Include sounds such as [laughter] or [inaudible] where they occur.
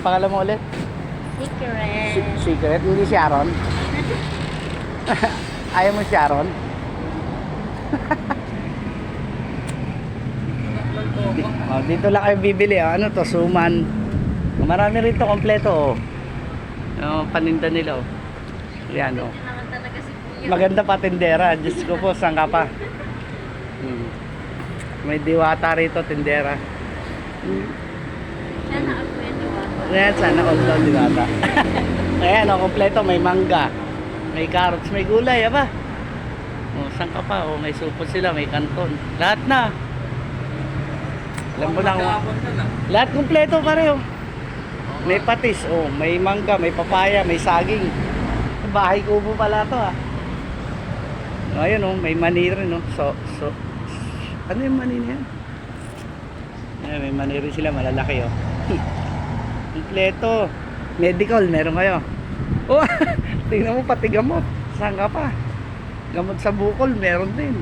Ang pangalan mo ulit? Secret. Si- Secret? Hindi Sharon? [laughs] Ayaw mo Sharon? [laughs] oh, dito lang kayo bibili. oh. Ano to? Suman. Marami rito kompleto. Oh. Oh, paninda nila. Oh. Yan oh. Maganda pa tindera. Diyos ko po, saan ka pa? Hmm. May diwata rito, tindera. Hmm. Sana ako yan yung Ayan, sana all daw diwata. [laughs] Ayan, oh, kompleto. May mangga. May carrots, may gulay, aba. Oh, saan ka pa? Oh, may supot sila, may kanton. Lahat na. Alam mo lang. Lahat kompleto pareho. May patis, oh, may mangga, may papaya, may saging. Bahay kubo pala to ah. Oh, ayun oh, may mani rin oh. So, so, ano yung mani na yan? Ayan, may mani rin sila, malalaki oh. [laughs] Kompleto. Medical, meron kayo. Oh, [laughs] tingnan mo pati gamot. Saan ka pa? Gamot sa bukol, meron din.